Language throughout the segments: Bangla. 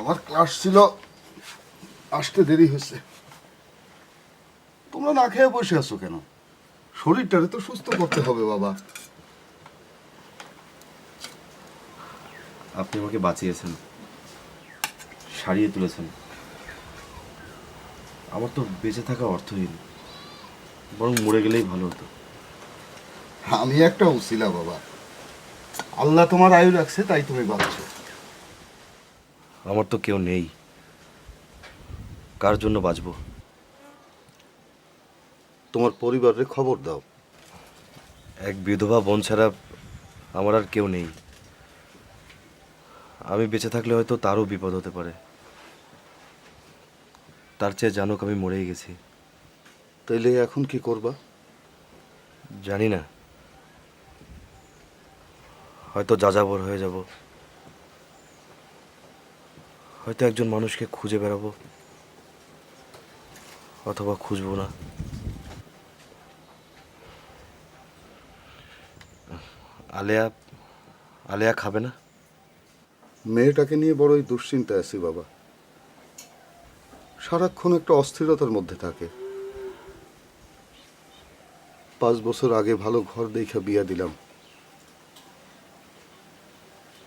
আমার ক্লাস ছিল আসতে দেরি হয়েছে। তোমরা না খেয়ে বসে আছো কেন? শরীরটারে তো সুস্থ করতে হবে বাবা। আপনি আমাকে বাঁচিয়েছেন সারিয়ে তুলেছেন। আমার তো বেঁচে থাকা অর্থহীন বরং মরে গেলেই ভালো হতো। আমি একটা উসিলা বাবা। আল্লাহ তোমার আয়ু রাখছে তাই তুমি বাঁচছো। আমার তো কেউ নেই। কার জন্য বাঁচবো? তোমার পরিবারের খবর দাও। এক বিধবা বোন ছাড়া আমার আর কেউ নেই। আমি বেঁচে থাকলে হয়তো তারও বিপদ হতে পারে। তার চেয়ে জানুক আমি মরেই গেছি। তাইলে এখন কি করবা? জানি না। হয়তো যাযাবর হয়ে যাব। হয়তো একজন মানুষকে খুঁজে বেড়াবো, অথবা খুঁজবো না। আলেয়া আলেয়া খাবে না? মেয়েটাকে নিয়ে বড়ই দুশ্চিন্তায় আছি বাবা। সারাক্ষণ একটা অস্থিরতার মধ্যে থাকে। পাঁচ বছর আগে ভালো ঘর দেখা বিয়া দিলাম।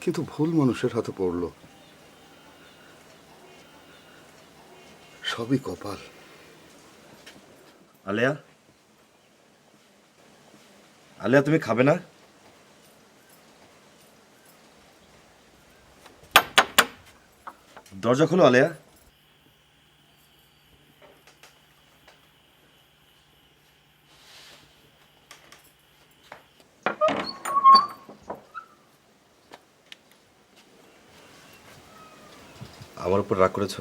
কিন্তু ভুল মানুষের হাতে পড়ল। সবই কপাল। আলেয়া? আলেয়া তুমি খাবে না? দরজা খোলো আলেয়া। আমার উপর রাগ করেছ?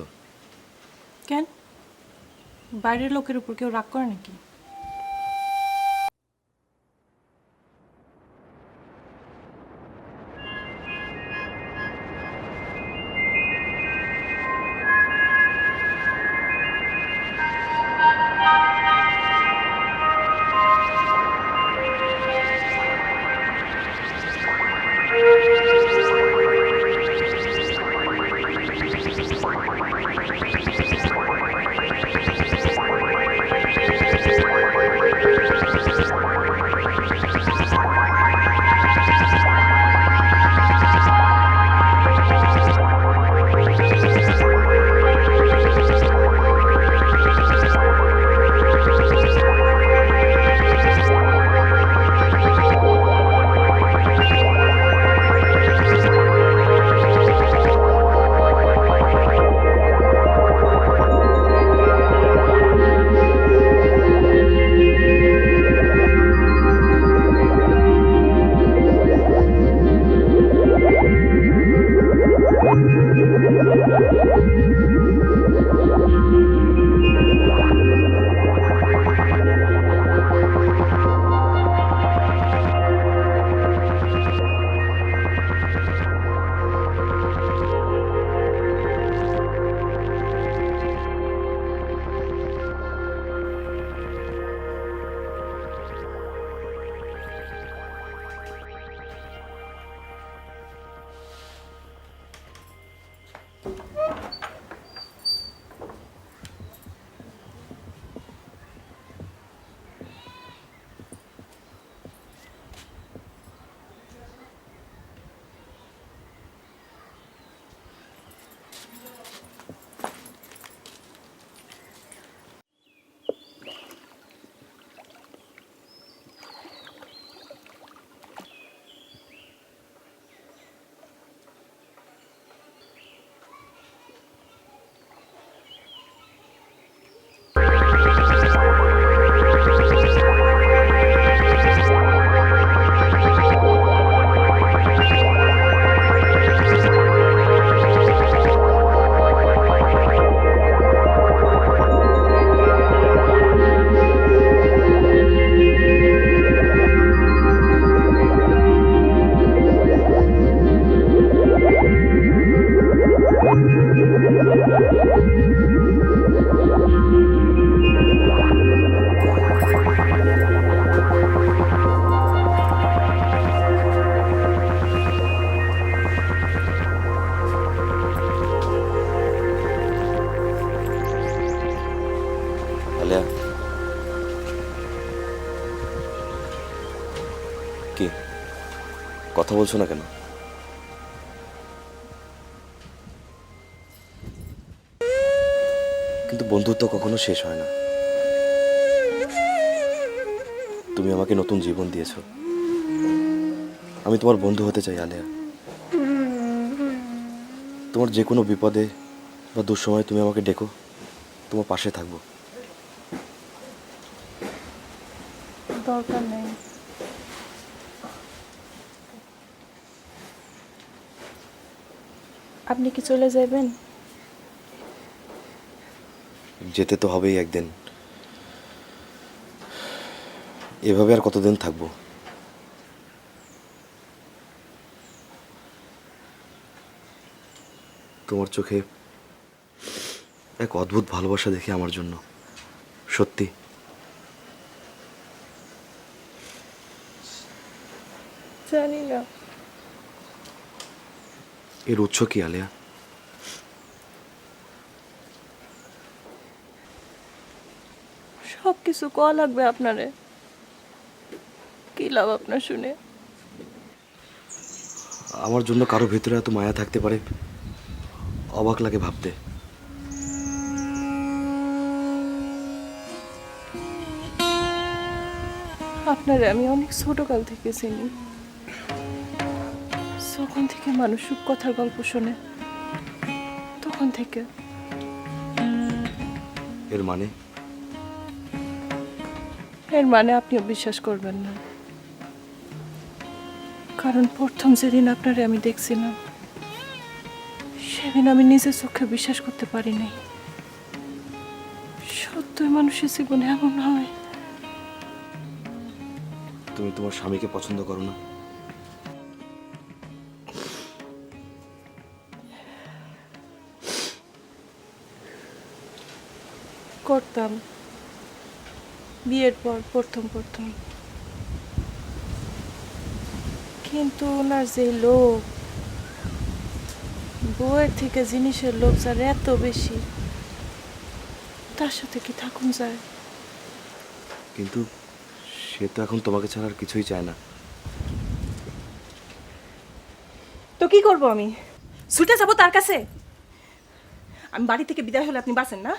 কেন? বাইরের লোকের উপর কেউ রাগ করে নাকি? কথা বলছো না কেন? কিন্তু বন্ধুত্ব কখনো শেষ হয় না। তুমি আমাকে নতুন জীবন দিয়েছ। আমি তোমার বন্ধু হতে চাই, আলেয়া। তোমার যে কোনো বিপদে বা দুঃসময়ে তুমি আমাকে ডেকো। তোমার পাশে থাকব। দরকার নেই। আপনি কি চলে যাবেন? যেতে তো হবেই একদিন। এভাবে আর কতদিন থাকব? তোমার চোখে এক অদ্ভুত ভালোবাসা দেখি আমার জন্য সত্যি। জানি না। এর উৎস কি আলিয়া? সব কিছু কয়া লাগবে আপনারে? কি লাভ আপনার শুনে? আমার জন্য কারও ভেতরে এত মায়া থাকতে পারে? অবাক লাগে ভাবতে। আপনারে আমি অনেক ছোটকাল থেকে চিনি। যখন থেকে মানুষ সুখ কথার গল্প শোনে। তখন থেকে। এর মানে? এর মানে আপনিও বিশ্বাস করবেন না। কারণ প্রথম যেদিন আপনারে আমি দেখছিলাম সেদিন আমি নিজের চোখে বিশ্বাস করতে পারি নাই। সত্যই মানুষের জীবনে এমন হয়। তুমি তোমার স্বামীকে পছন্দ করো না? করতাম। বিয়ের পর প্রথম প্রথম। কিন্তু ওনার যে লোভ বইয়ের থেকে জিনিসের লোভ যার এত বেশি তার সাথে কি থাকুন যায়? কিন্তু সে তো এখন তোমাকে ছাড়া আর কিছুই চায় না। তো কি করব আমি? ছুটে যাব তার কাছে? আমি বাড়ি থেকে বিদায় হলে আপনি বাঁচেন না?